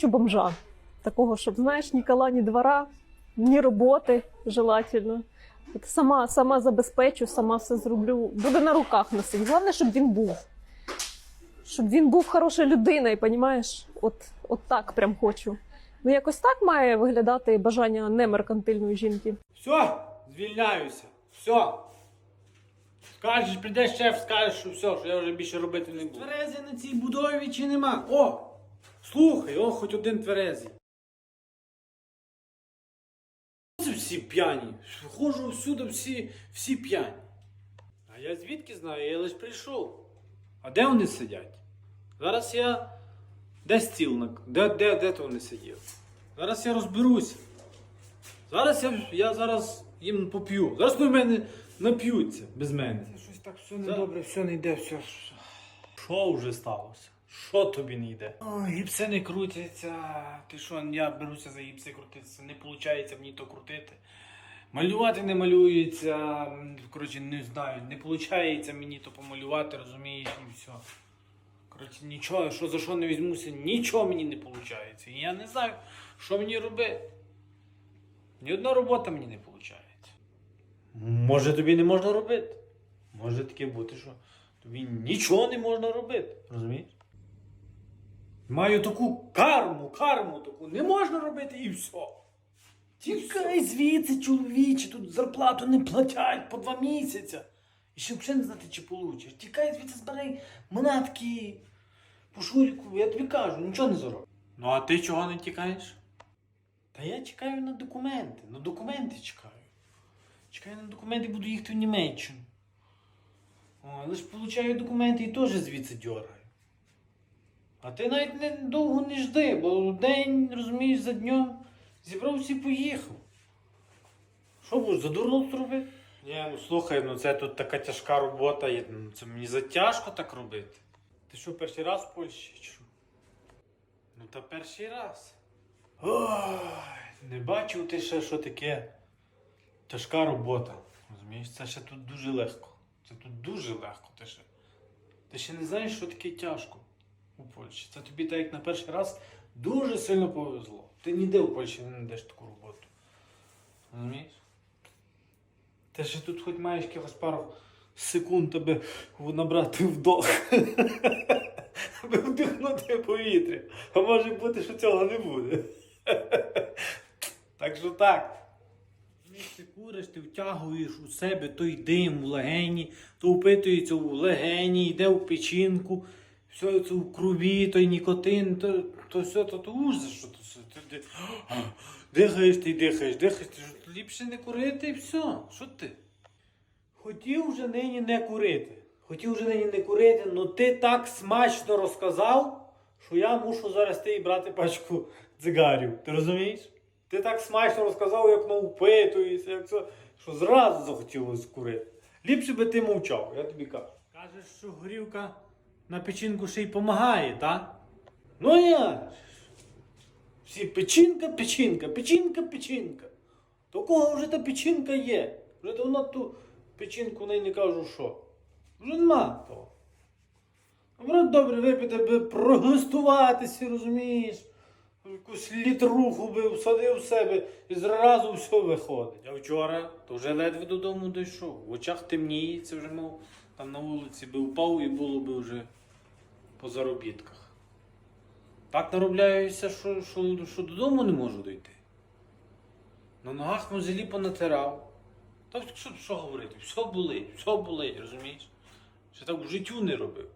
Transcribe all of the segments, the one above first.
хочу бомжа. Такого, щоб, знаєш, ні кола, ні двора, ні роботи желательно. От сама, сама забезпечу, сама все зроблю. Буде на руках носити. Головне, щоб він був. Щоб він був хорошою людиною, понімаєш? От, от так прям хочу. Ну, якось так має виглядати бажання немеркантильної жінки. Все, звільняюся. Все. Скажеш, прийде шеф, скажеш, що все, що я вже більше робити не буду. Тверезий на цій будові чи нема? О! Слухай, о, хоч один тверезий. Це всі п'яні. Ходжу всюди, всі, всі п'яні. А я звідки знаю? Я лише прийшов. А де вони сидять? Зараз я. Де стіл? Де, де, де то вони сиділи? Зараз я розберуся. Зараз я, я зараз їм поп'ю. Зараз вони в мене нап'ються без мене. Це Щось так все недобре, все не йде, все. Що вже сталося? Що тобі не йде? Ой, гіпси не крутяться. Ти що, я беруся за гіпси крутитися, не виходить мені то крутити. Малювати не малюється, коротше, не знаю, не виходить мені то помалювати, розумієш, і все. Коротше, нічого, що за що не візьмуся, нічого мені не виходить. І я не знаю, що мені робити. Ні одна робота мені не виходить. Може тобі не можна робити? Може таке бути, що тобі нічого не можна робити. Розумієш? Маю таку карму, карму таку, не можна робити і все. Тікай звідси, чоловіче, тут зарплату не платять по два місяці. І ще взагалі не знати, чи получиш. Тікай звідси, збирай монетки по шуріку, я тобі кажу, нічого не зароблю. Ну а ти чого не тікаєш? Та я чекаю на документи. На документи чекаю. Чекаю на документи, буду їхати в Німеччину. О, але ж получаю документи і теж звідси дьоргаю. А ти навіть не довго не жди, бо день, розумієш, за днем зібрався і поїхав. Що будеш, задурно робити? Ні, ну слухай, ну це тут така тяжка робота, ну, це мені затяжко так робити. Ти що, перший раз в Польщі? Чи? Ну та перший раз. Ой, не бачив ти ще, що таке тяжка робота. Розумієш, це ще тут дуже легко. Це тут дуже легко. Ти ще, ти ще не знаєш, що таке тяжко у Польщі. Це тобі так як на перший раз дуже сильно повезло. Ти ніде в Польщі не знайдеш таку роботу. Розумієш? Ти ще тут хоч маєш якихось пару секунд, аби набрати вдох. Аби вдихнути повітря. А може бути, що цього не буде. Так що так. Ти куриш, ти втягуєш у себе той дим в легені, то впитується у легені, йде в печінку, все це в крові, той нікотин, то, то все, то, то ужас, що то все. Ти, ти, дихаєш, ти дихаєш, дихаєш, ти що, ліпше не курити і все. Що ти? Хотів вже нині не курити. Хотів вже нині не курити, але ти так смачно розказав, що я мушу зараз ти і брати пачку цигарів. Ти розумієш? Ти так смачно розказав, як воно впитується, як це, що зразу захотілося курити. Ліпше би ти мовчав, я тобі кажу. Кажеш, що горівка на печінку ще й допомагає, так? Ну я. Всі печінка, печінка, печінка, печінка. То кого вже та печінка є? Вже давно ту печінку неї не кажу що. Вже нема того. Наоборот, добре випити, би проглистуватися, розумієш? Якусь літруху би всадив себе і зразу все виходить. А вчора то вже ледве додому дійшов. В очах темніється вже, мов там на вулиці би впав і було би вже по заробітках. Так наробляюся, що, що, що додому не можу дойти. На ногах мозолі понатирав. Та що, що говорити? Все болить, все болить, розумієш? Ще так в життю не робив.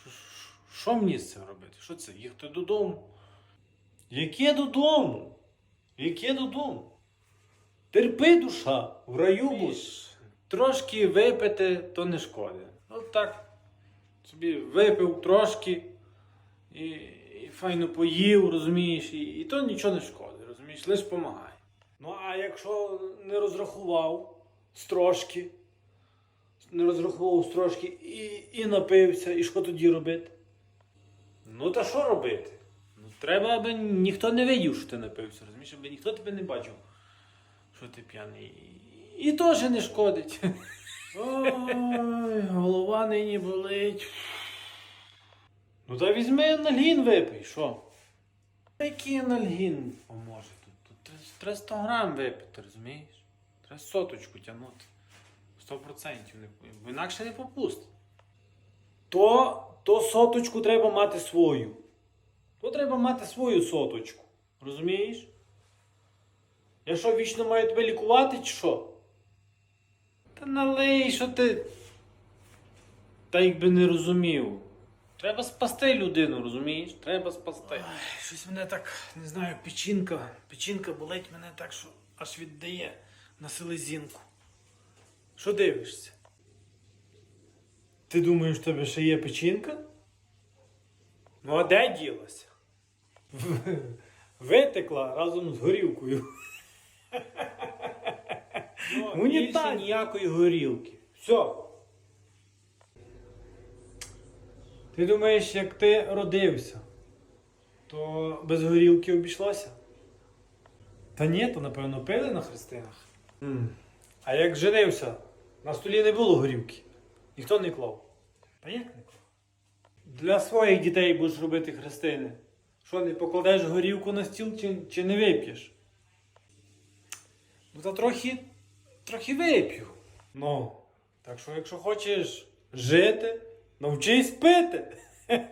Що- що- Що мені з цим робити? Що це? Їхати додому? Яке додому? Яке додому? Терпи душа, в раю. Трошки випити, то не шкода. От так. Собі випив трошки і, і файно поїв, розумієш, і, і то нічого не шкодить, розумієш, лише допомагає. Ну а якщо не розрахував з трошки, не розрахував з трошки і, і напився, і що тоді робити? Ну та що робити? Ну треба, аби ніхто не видів, що ти напився, розумієш, аби ніхто тебе не бачив, що ти п'яний. І теж не шкодить. Ой, голова нині болить. Ну та візьми аналгін випий, що? Який анальгін поможе тут? Тут 300 грам випити, розумієш? Треба соточку тягнути. 100% не інакше не попустить. То, то соточку треба мати свою. То треба мати свою соточку. Розумієш? Я що, вічно маю тебе лікувати, чи що? Та налий, що ти. Та якби не розумів. Треба спасти людину, розумієш? Треба спасти. щось мене так, не знаю, печінка. Печінка болить мене так, що аж віддає на селезінку. Що дивишся? Ти думаєш, в тебе ще є печінка? Ну, а де ділася? Витекла разом з горілкою. Ну, більше ніякої горілки. Все. Ти думаєш, як ти родився, то без горілки обійшлося? Та ні, то напевно пили на хрестинах. А як женився, на столі не було горілки. Ніхто не клав. Та як не клав? Для своїх дітей будеш робити хрестини. Що, не покладеш горілку на стіл чи, чи не вип'єш? Ну, та трохи, трохи вип'ю. Ну, так що, якщо хочеш жити, навчись пити.